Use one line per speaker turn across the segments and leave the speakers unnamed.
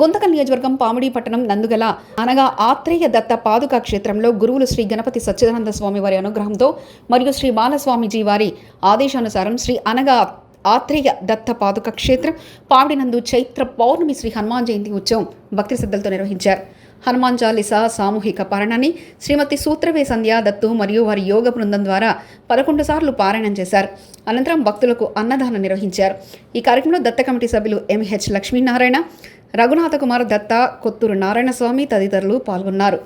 గుంతకల్ నియోజకవర్గం పామిడి పట్టణం నందుగల అనగా ఆత్రేయ దత్త పాదుకా క్షేత్రంలో గురువులు శ్రీ గణపతి సచ్చిదానంద స్వామి వారి అనుగ్రహంతో మరియు శ్రీ బాలస్వామిజీ వారి ఆదేశానుసారం శ్రీ అనగా ఆత్రేయ దత్త పాదుక క్షేత్రం పామిడినందు చైత్ర పౌర్ణమి శ్రీ హనుమాన్ జయంతి ఉత్సవం భక్తి శ్రద్ధలతో నిర్వహించారు. హనుమాన్ చాలీసా సామూహిక పారాయణాన్ని శ్రీమతి సూత్రవే సంధ్య దత్తు మరియు వారి యోగ బృందం ద్వారా పదకొండు సార్లు పారాయణం చేశారు. అనంతరం భక్తులకు అన్నదానం నిర్వహించారు. ఈ కార్యక్రమంలో దత్త కమిటీ సభ్యులు ఎంహెచ్ లక్ష్మీనారాయణ రఘునాథ కుమార్ దత్త కొత్తూరు నారాయణ స్వామి తదితరులు పాల్గొన్నారు.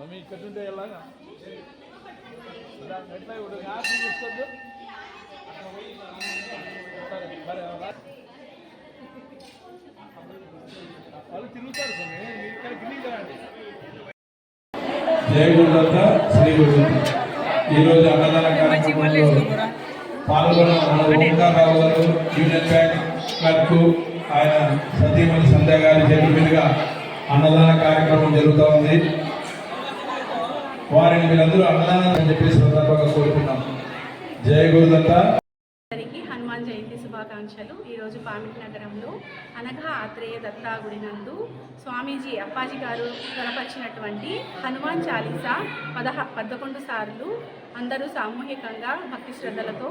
స్వామి ఇక్కడ ఉంటే ఎలాగా ఎట్లా ఇప్పుడు తీసుకోద్దు. వాళ్ళు తిరుగుతారు ఇక్కడ
జయ గురుదత్త శ్రీ గురుదత్త. ఈరోజు అన్నదాన కార్యక్రమంలో పాల్గొన్న మన ఓంకారరావు గారు యూనియన్ బ్యాంక్ క్లర్క్ ఆయన సతీమణి సంధ్య గారి చేతుల మీదుగా అన్నదాన కార్యక్రమం జరుగుతూ ఉంది. వారిని మీరందరూ అన్నదానం అని చెప్పి సందర్భంగా కోరుతున్నాం. జయ గురుదత్త
అందరికీ హనుమాన్ జయంతి శుభాకాంక్షలు. ఈరోజు పామిటి నగరంలో అనగా ఆత్రేయ దత్తా గుడి నందు స్వామీజీ అప్పాజీ గారు కనపరిచినటువంటి హనుమాన్ చాలీసా పదహ పదకొండు సార్లు అందరూ సామూహికంగా భక్తి శ్రద్ధలతో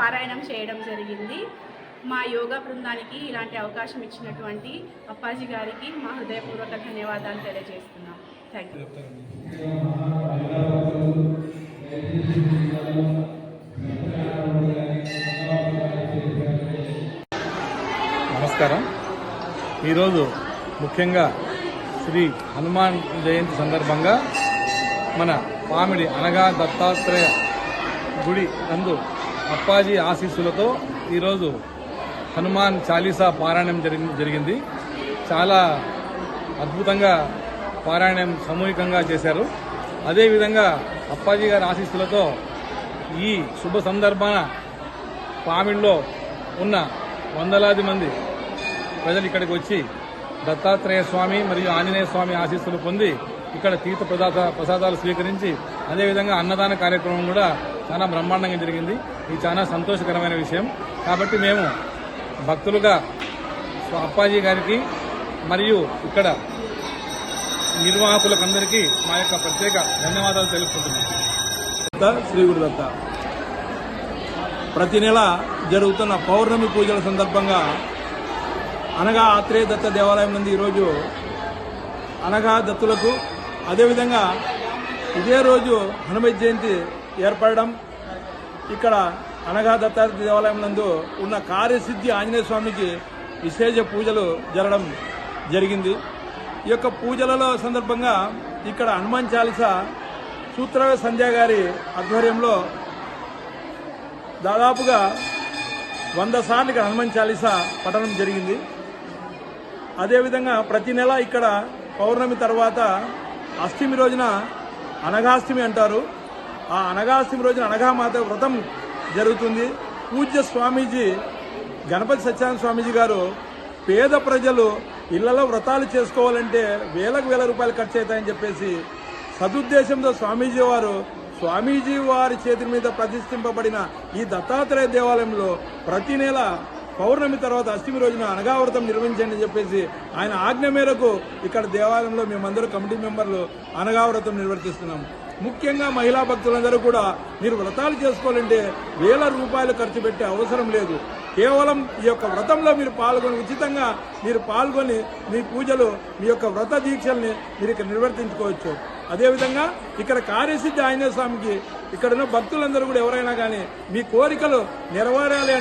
పారాయణం చేయడం జరిగింది. మా యోగా బృందానికి ఇలాంటి అవకాశం ఇచ్చినటువంటి అప్పాజీ గారికి మా హృదయపూర్వక ధన్యవాదాలు తెలియజేస్తున్నాం. థ్యాంక్ యూ
నమస్కారం. ఈరోజు ముఖ్యంగా శ్రీ హనుమాన్ జయంతి సందర్భంగా మన పామిడి అనగా దత్తాత్రేయ గుడి నందు అప్పాజీ ఆశీస్సులతో ఈరోజు హనుమాన్ చాలీసా పారాయణం జరిగింది. చాలా అద్భుతంగా పారాయణం సామూహికంగా చేశారు. అదేవిధంగా అప్పాజీ గారి ఆశీస్సులతో ఈ శుభ సందర్భాన పామిడిలో ఉన్న వందలాది మంది ప్రజలు ఇక్కడికి వచ్చి దత్తాత్రేయ స్వామి మరియు ఆంజనేయ స్వామి ఆశీస్సులు పొంది ఇక్కడ తీర్థ ప్రదాత ప్రసాదాలు స్వీకరించి అదేవిధంగా అన్నదాన కార్యక్రమం కూడా చాలా బ్రహ్మాండంగా జరిగింది. ఇది చాలా సంతోషకరమైన విషయం. కాబట్టి మేము భక్తులుగా అప్పాజీ గారికి మరియు ఇక్కడ నిర్వాహకులకందరికీ మా యొక్క ప్రత్యేక ధన్యవాదాలు తెలుపుకుంటున్నాం.
శ్రీ గురుదత్త ప్రతి నెల జరుగుతున్న పౌర్ణమి పూజల సందర్భంగా అనగా ఆత్రేయ దత్త దేవాలయం నుండి ఈరోజు అనగా దత్తులకు అదేవిధంగా ఇదే రోజు హనుమత్ జయంతి ఏర్పడడం ఇక్కడ అనగా దత్తాత్రేయ దేవాలయం నందు ఉన్న కార్యసిద్ధి ఆంజనేయ స్వామికి విశేష పూజలు జరగడం జరిగింది. ఈ యొక్క పూజలలో సందర్భంగా ఇక్కడ హనుమాన్ చాలీసా సూత్ర సంధ్య గారి ఆధ్వర్యంలో దాదాపుగా వంద సార్లు ఇక్కడ హనుమాన్ చాలీస పఠనం జరిగింది. అదేవిధంగా ప్రతి నెల ఇక్కడ పౌర్ణమి తర్వాత అష్టమి రోజున అనఘాష్టమి అంటారు. ఆ అనఘాష్టమి రోజున అనఘామాత వ్రతం జరుగుతుంది. పూజ్య స్వామీజీ గణపతి సత్యనారాయణ స్వామీజీ గారు పేద ప్రజలు ఇళ్ళలో వ్రతాలు చేసుకోవాలంటే వేలకు వేల రూపాయలు ఖర్చు అవుతాయని చెప్పేసి సదుద్దేశంతో స్వామీజీ వారు స్వామీజీ వారి చేతి మీద ప్రతిష్ఠింపబడిన ఈ దత్తాత్రేయ దేవాలయంలో ప్రతి నెల పౌర్ణమి తర్వాత అష్టమి రోజున అనగావ్రతం నిర్వహించండి అని చెప్పేసి ఆయన ఆజ్ఞ మేరకు ఇక్కడ దేవాలయంలో మేమందరూ కమిటీ మెంబర్లు అనగావ్రతం నిర్వర్తిస్తున్నాం. ముఖ్యంగా మహిళా భక్తులందరూ కూడా మీరు వ్రతాలు చేసుకోవాలంటే వేల రూపాయలు ఖర్చు పెట్టే అవసరం లేదు. కేవలం ఈ యొక్క వ్రతంలో మీరు పాల్గొని ఉచితంగా మీరు పాల్గొని మీ పూజలు మీ యొక్క వ్రత దీక్షల్ని మీరు ఇక్కడ నిర్వర్తించుకోవచ్చు. అదేవిధంగా ఇక్కడ కార్యసిద్ధి ఆంజనేయ స్వామికి ఇక్కడ ఉన్న భక్తులందరూ కూడా ఎవరైనా కానీ మీ కోరికలు నెరవేరాలి